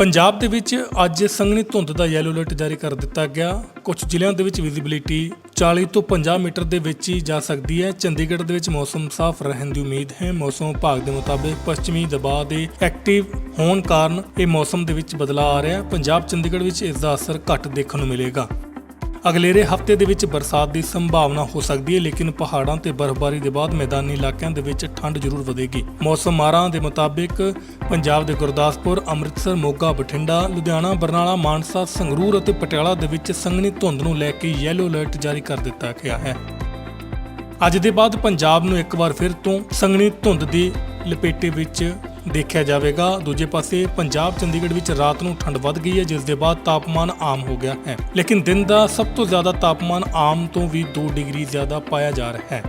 ਪੰਜਾਬ ਦੇ ਵਿੱਚ ਅੱਜ ਸੰਘਣੀ ਧੁੰਦ ਦਾ ਯੈਲੋ ਅਲਰਟ ਜਾਰੀ ਕਰ ਦਿੱਤਾ ਗਿਆ। ਕੁਝ ਜ਼ਿਲ੍ਹਿਆਂ ਦੇ ਵਿੱਚ ਵਿਜ਼ਿਬਿਲਿਟੀ 40 ਤੋਂ 50 ਮੀਟਰ ਦੇ ਵਿੱਚ ਹੀ ਜਾ ਸਕਦੀ ਹੈ। ਚੰਡੀਗੜ੍ਹ ਦੇ ਵਿੱਚ ਮੌਸਮ ਸਾਫ਼ ਰਹਿਣ ਦੀ ਉਮੀਦ ਹੈ। ਮੌਸਮ ਵਿਭਾਗ ਦੇ ਮੁਤਾਬਿਕ ਪੱਛਮੀ ਦਬਾਅ ਦੇ ਐਕਟਿਵ ਹੋਣ ਕਾਰਨ ਇਹ ਮੌਸਮ ਦੇ ਵਿੱਚ ਬਦਲਾਅ ਆ ਰਿਹਾ ਹੈ। ਪੰਜਾਬ ਚੰਡੀਗੜ੍ਹ ਵਿੱਚ ਇਸ ਦਾ ਅਸਰ ਘੱਟ ਦੇਖਣ ਨੂੰ ਮਿਲੇਗਾ। ਅਗਲੇਰੇ ਹਫ਼ਤੇ ਦੇ ਵਿੱਚ ਬਰਸਾਤ ਦੀ ਸੰਭਾਵਨਾ ਹੋ ਸਕਦੀ ਹੈ, ਲੇਕਿਨ ਪਹਾੜਾਂ ਤੇ ਬਰਫ਼ਬਾਰੀ ਦੇ ਬਾਅਦ ਮੈਦਾਨੀ ਇਲਾਕਿਆਂ ਦੇ ਵਿੱਚ ਠੰਡ ਜ਼ਰੂਰ ਵਧੇਗੀ। ਮੌਸਮ ਮਾਰਾਂ ਦੇ ਮੁਤਾਬਿਕ ਪੰਜਾਬ ਦੇ ਗੁਰਦਾਸਪੁਰ, ਅੰਮ੍ਰਿਤਸਰ, ਮੋਗਾ, ਬਠਿੰਡਾ, ਲੁਧਿਆਣਾ, ਬਰਨਾਲਾ, ਮਾਨਸਾ, ਸੰਗਰੂਰ ਅਤੇ ਪਟਿਆਲਾ ਦੇ ਵਿੱਚ ਸੰਘਣੀ ਧੁੰਦ ਨੂੰ ਲੈ ਕੇ ਯੈਲੋ ਅਲਰਟ ਜਾਰੀ ਕਰ ਦਿੱਤਾ ਗਿਆ ਹੈ। ਅੱਜ ਦੇ ਬਾਅਦ ਪੰਜਾਬ ਨੂੰ ਇੱਕ ਵਾਰ ਫਿਰ ਤੋਂ ਸੰਘਣੀ ਧੁੰਦ ਦੀ ਲਪੇਟੇ ਵਿੱਚ ਦੇਖਿਆ ਜਾਵੇਗਾ। ਦੂਜੇ ਪਾਸੇ ਪੰਜਾਬ ਚੰਡੀਗੜ੍ਹ ਵਿੱਚ ਰਾਤ ਨੂੰ ਠੰਡ ਵੱਧ ਗਈ ਹੈ, ਜਿਸ ਦੇ ਬਾਅਦ ਤਾਪਮਾਨ ਆਮ ਹੋ ਗਿਆ ਹੈ। ਲੇਕਿਨ ਦਿਨ ਦਾ ਸਭ ਤੋਂ ਜ਼ਿਆਦਾ ਤਾਪਮਾਨ ਆਮ ਤੋਂ ਵੀ 2 ਡਿਗਰੀ ਜ਼ਿਆਦਾ ਪਾਇਆ ਜਾ ਰਿਹਾ ਹੈ।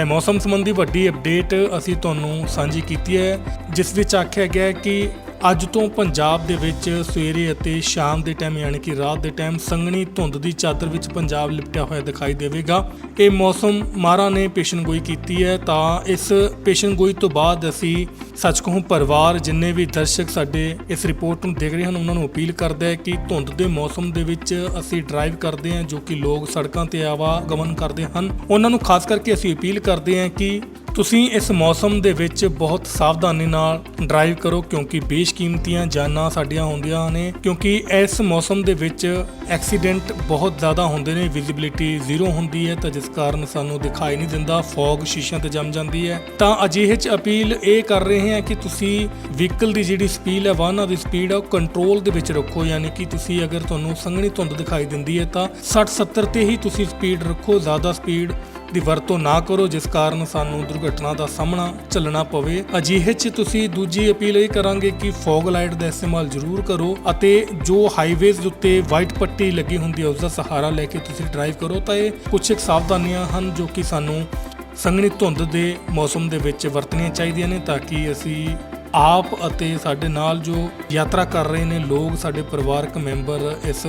ਤੇ ਮੌਸਮ ਸੰਬੰਧੀ ਵੱਡੀ ਅਪਡੇਟ ਅਸੀਂ ਤੁਹਾਨੂੰ ਸਾਂਝੀ ਕੀਤੀ ਹੈ, ਜਿਸ ਵਿੱਚ ਆਖਿਆ ਗਿਆ ਹੈ ਕਿ ਅੱਜ ਤੋਂ ਪੰਜਾਬ ਦੇ ਵਿੱਚ ਸਵੇਰੇ ਅਤੇ ਸ਼ਾਮ ਦੇ ਟਾਈਮ ਯਾਨੀ ਕਿ ਰਾਤ ਦੇ ਟਾਈਮ ਸੰਘਣੀ ਧੁੰਦ ਦੀ ਚਾਦਰ ਵਿੱਚ ਪੰਜਾਬ ਲਿਪਟਿਆ ਹੋਇਆ ਦਿਖਾਈ ਦੇਵੇਗਾ। ਇਹ ਮੌਸਮ ਮਾਰਾ ਨੇ ਪੇਸ਼ਨਗੋਈ ਕੀਤੀ ਹੈ ਤਾਂ ਇਸ ਪੇਸ਼ਨਗੋਈ ਤੋਂ ਬਾਅਦ ਅਸੀਂ ਸੱਚ ਕਹੂੰ ਪਰਿਵਾਰ ਜਿੰਨੇ ਵੀ ਦਰਸ਼ਕ ਸਾਡੇ ਇਸ ਰਿਪੋਰਟ ਨੂੰ ਦੇਖ ਰਹੇ ਹਨ, ਉਹਨਾਂ ਨੂੰ ਅਪੀਲ ਕਰਦਾ ਹੈ ਕਿ ਧੁੰਦ ਦੇ ਮੌਸਮ ਦੇ ਵਿੱਚ ਅਸੀਂ ਡਰਾਈਵ ਕਰਦੇ ਹਾਂ ਜੋ ਕਿ ਲੋਕ ਸੜਕਾਂ ਤੇ ਆਵਾਗਮਨ ਕਰਦੇ ਹਨ। ਉਹਨਾਂ ਨੂੰ ਖਾਸ ਕਰਕੇ ਅਸੀਂ ਅਪੀਲ ਕਰਦੇ ਹਾਂ ਕਿ ਤੁਸੀਂ ਇਸ ਮੌਸਮ ਦੇ ਵਿੱਚ ਬਹੁਤ ਸਾਵਧਾਨੀ ਨਾਲ ਡਰਾਈਵ ਕਰੋ ਕਿਉਂਕਿ ਬੇਸ਼ਕੀਮਤੀਆਂ ਜਾਨਾਂ ਸਾਡੀਆਂ ਹੁੰਦੀਆਂ ਨੇ ਕਿਉਂਕਿ ਇਸ ਮੌਸਮ ਦੇ ਵਿੱਚ ਐਕਸੀਡੈਂਟ ਬਹੁਤ ਜ਼ਿਆਦਾ ਹੁੰਦੇ ਨੇ ਵਿਜ਼ਿਬਿਲਿਟੀ ਜ਼ੀਰੋ ਹੁੰਦੀ ਹੈ ਤਾਂ ਜਿਸ ਕਾਰਨ ਸਾਨੂੰ ਦਿਖਾਈ ਨਹੀਂ ਦਿੰਦਾ ਫੌਗ ਸ਼ੀਸ਼ਿਆਂ ਤੇ ਜੰਮ ਜਾਂਦੀ ਹੈ। ਤਾਂ ਅਜਿਹੇ ਚ ਅਪੀਲ ਇਹ ਕਰ ਰਹੇ ਹਾਂ ਕਿ ਤੁਸੀਂ ਵਹੀਕਲ ਦੀ ਜਿਹੜੀ ਸਪੀਡ ਹੈ, ਵਾਹਨਾਂ ਦੀ ਸਪੀਡ ਹੈ, ਉਹ ਕੰਟਰੋਲ ਦੇ ਵਿੱਚ ਰੱਖੋ, ਯਾਨੀ ਕਿ ਤੁਸੀਂ ਅਗਰ ਤੁਹਾਨੂੰ ਸੰਘਣੀ ਧੁੰਦ ਦਿਖਾਈ ਦਿੰਦੀ ਹੈ ਤਾਂ 60 70 ਤੇ ਹੀ ਤੁਸੀਂ ਸਪੀਡ ਰੱਖੋ, ਜ਼ਿਆਦਾ ਸਪੀਡ ਦੀ ਵਰਤੋਂ ਨਾ ਕਰੋ, ਜਿਸ ਕਾਰਨ ਸਾਨੂੰ ਦੁਰਘਟਨਾ ਦਾ ਸਾਹਮਣਾ ਝੱਲਣਾ ਪਵੇ। ਅਜਿਹੇ 'ਚ ਤੁਸੀਂ ਦੂਜੀ ਅਪੀਲ ਇਹ ਕਰਾਂਗੇ ਕਿ ਫੌਗ ਲਾਈਟ ਦਾ ਇਸਤੇਮਾਲ ਜ਼ਰੂਰ ਕਰੋ ਅਤੇ ਜੋ ਹਾਈਵੇਜ਼ ਉੱਤੇ ਵਾਈਟ ਪੱਟੀ ਲੱਗੀ ਹੁੰਦੀ ਹੈ, ਉਸ ਦਾ ਸਹਾਰਾ ਲੈ ਕੇ ਤੁਸੀਂ ਡਰਾਈਵ ਕਰੋ। ਤਾਂ ਇਹ ਕੁਝ ਇੱਕ ਸਾਵਧਾਨੀਆਂ ਹਨ, ਜੋ ਕਿ ਸਾਨੂੰ ਸੰਘਣੀ ਧੁੰਦ ਦੇ ਮੌਸਮ ਦੇ ਵਿੱਚ ਵਰਤਣੀਆਂ ਚਾਹੀਦੀਆਂ ਨੇ, ਤਾਂ ਕਿ ਅਸੀਂ ਆਪ ਅਤੇ ਸਾਡੇ ਨਾਲ ਜੋ ਯਾਤਰਾ ਕਰ ਰਹੇ ਨੇ, ਲੋਕ, ਸਾਡੇ ਪਰਿਵਾਰਕ ਮੈਂਬਰ ਇਸ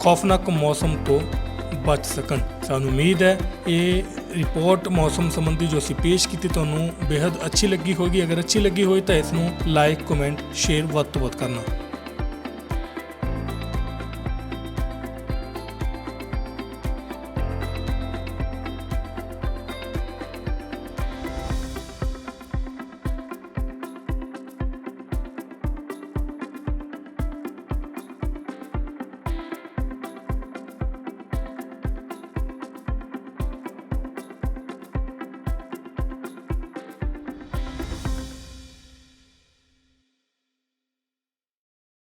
ਖੌਫਨਾਕ ਮੌਸਮ ਤੋਂ ਬਚ ਸਕਣ। ਸਾਨੂੰ ਉਮੀਦ ਹੈ ਇਹ ਰਿਪੋਰਟ ਮੌਸਮ ਸੰਬੰਧੀ ਜੋ ਅਸੀਂ ਪੇਸ਼ ਕੀਤੀ ਤੁਹਾਨੂੰ ਬੇहद ਅੱਛੀ ਲੱਗੀ ਹੋਵੇਗੀ ਅਗਰ ਅੱਛੀ ਲੱਗੀ ਹੋਈ ਤਾਂ ਇਸ ਨੂੰ ਲਾਈਕ ਕਮੈਂਟ ਸ਼ੇਅਰ ਵੱਧ ਤੋਂ ਵੱਧ ਕਰਨਾ।